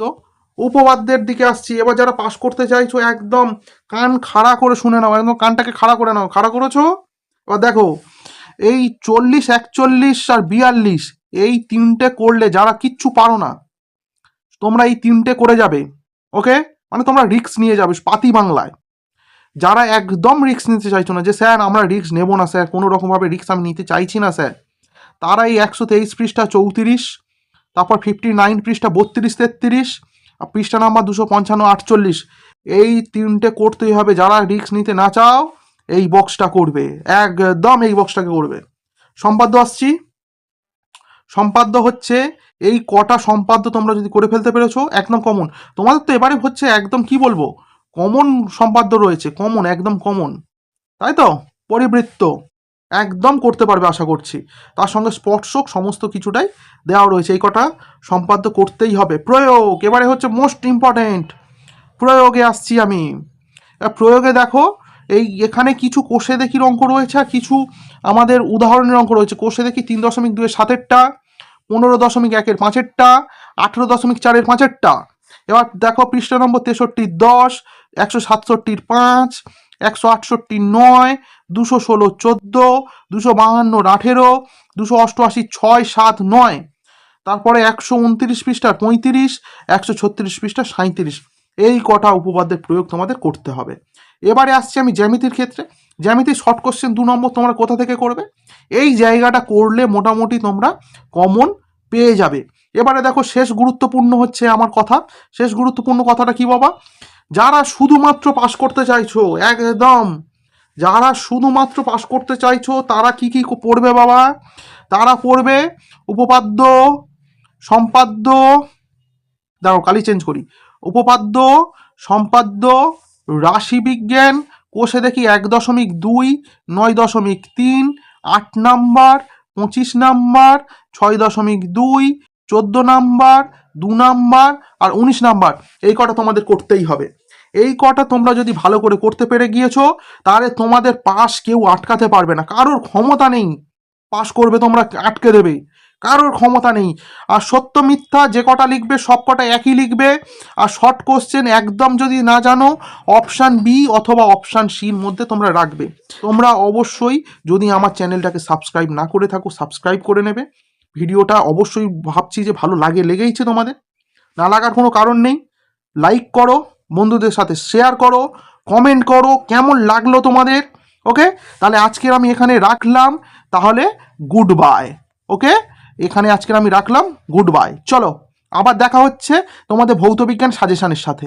তো উপবাদ্যের দিকে আসছি। এবার যারা পাস করতে চাইছো, একদম কান খাড়া করে শুনে নাও, একদম কানটাকে খাড়া করে নাও। খাড়া করেছ? এবার দেখো, এই চল্লিশ, একচল্লিশ আর বিয়াল্লিশ, এই তিনটে করলে যারা কিচ্ছু পারো না, তোমরা এই তিনটে করে যাবে, ওকে? মানে তোমরা রিক্স নিয়ে যাবে, পাতি বাংলায়। যারা একদম রিক্স নিতে চাইছো না, যে স্যার আমরা রিক্স নেব না, স্যার, কোনো রকমভাবে রিস্ক আমি নিতে চাইছি না, স্যার, তারা এই একশো তেইশ পৃষ্ঠা চৌত্রিশ তারপর ফিফটি নাইন পৃষ্ঠা বত্রিশ, তেত্রিশ পৃষ্ঠা নাম্বার দুশো পঞ্চান্ন, আটচল্লিশ। এই তিনটে করতেই হবে। যারা রিস্ক নিতে না চাও, এই বক্সটা করবে। একদম এই বক্সটাকে করবে। সম্পাদ্য আসছি। সম্পাদ্য হচ্ছে, এই কটা সম্পাদ্য তোমরা যদি করে ফেলতে পেরেছ, একদম কমন তোমাদের তো এবারে হচ্ছে একদম কি বলব? কমন সম্পাদ্য রয়েছে। কমন একদম কমন তাই তো? পরিবৃত্ত। একদম করতে পারবে আশা করছি। তার সঙ্গে স্পর্শক সমস্ত কিছুটাই দেওয়া রয়েছে। এই কটা সম্পাদ্য করতেই হবে। প্রয়োগ, এবারে হচ্ছে মোস্ট ইম্পর্ট্যান্ট প্রয়োগে আসছি আমি। প্রয়োগে দেখো, এই এখানে কিছু কোষে দেখির অঙ্ক রয়েছে আর কিছু আমাদের উদাহরণের অঙ্ক রয়েছে। কোষে দেখি তিন দশমিক দুয়ের সাতেরটা, পনেরো দশমিক একের পাঁচেরটা, আঠেরো দশমিক চারের পাঁচেরটা। এবার দেখো পৃষ্ঠা নম্বর তেষট্টির দশ, একশো সাতষট্টির পাঁচ একশো আটষট্টি নয়, দুশো ষোলো চোদ্দ, দুশো বাহান্নর আঠেরো, দুশো অষ্টআশি ছয় সাত নয়। তারপরে একশো উনত্রিশ পৃষ্ঠার পঁয়ত্রিশ, একশো ছত্রিশ পৃষ্ঠা সাঁত্রিশ এই কটা উপপাদ্যের প্রয়োগ তোমাদের করতে হবে। এবারে আসছি আমি জ্যামিতির ক্ষেত্রে। জ্যামিতির শর্ট কোশ্চেন দু নম্বর তোমরা কোথা থেকে করবে? এই জায়গাটা করলে মোটামুটি তোমরা কমন পেয়ে যাবে। এবারে দেখো শেষ গুরুত্বপূর্ণ হচ্ছে আমার কথা। শেষ গুরুত্বপূর্ণ কথাটা কি বাবা? যারা শুধুমাত্র পাশ করতে চাইছো, একদম। যারা শুধুমাত্র পাশ করতে চাইছো, তারা কি কি পড়বে বাবা? তারা পড়বে উপপাদ্য, সম্পাদ্য, দাঁড়াও, কালি চেঞ্জ করি। উপপাদ্য, সম্পাদ্য, রাশিবিজ্ঞান, কোষে দেখি এক দশমিক দুই, নয় দশমিক তিন, আট নাম্বার, পঁচিশ নাম্বার, ছয় দশমিক দুই চোদ্দ নাম্বার, দু নাম্বার আর উনিশ নাম্বার, এই কটা তোমাদের করতেই হবে। এই কটা তোমরা যদি ভালো করে করতে পেরে গিয়েছো, তাহলে তোমাদের পাস কেউ আটকাতে পারবে না। কারোর ক্ষমতা নেই। পাস করবে তোমরা, আটকে দেবে। কারোর ক্ষমতা নেই। আর সত্য মিথ্যা যে কটা লিখবে, সব কটা একই লিখবে। আর শর্ট কোশ্চেন একদম যদি না জানো অপশান বি অথবা অপশান সির মধ্যে তোমরা রাখবে। তোমরা অবশ্যই যদি আমার চ্যানেলটাকে সাবস্ক্রাইব না করে থাকো সাবস্ক্রাইব করে নেবে। ভিডিওটা অবশ্যই ভাবছি যে ভালো লাগে, লেগেইছে তোমাদের। না লাগার কোনো কারণ নেই। লাইক করো, বন্ধুদের সাথে শেয়ার করো কমেন্ট করো, কেমন লাগল তোমাদের ওকে তাহলে আজকের আমি এখানে রাখলাম। তাহলে গুড বাই ওকে এখানে আজকের আমি রাখলাম গুড বাই চলো, আবার দেখা হচ্ছে তোমাদের ভৌতবিজ্ঞান সাজেশানের সাথে।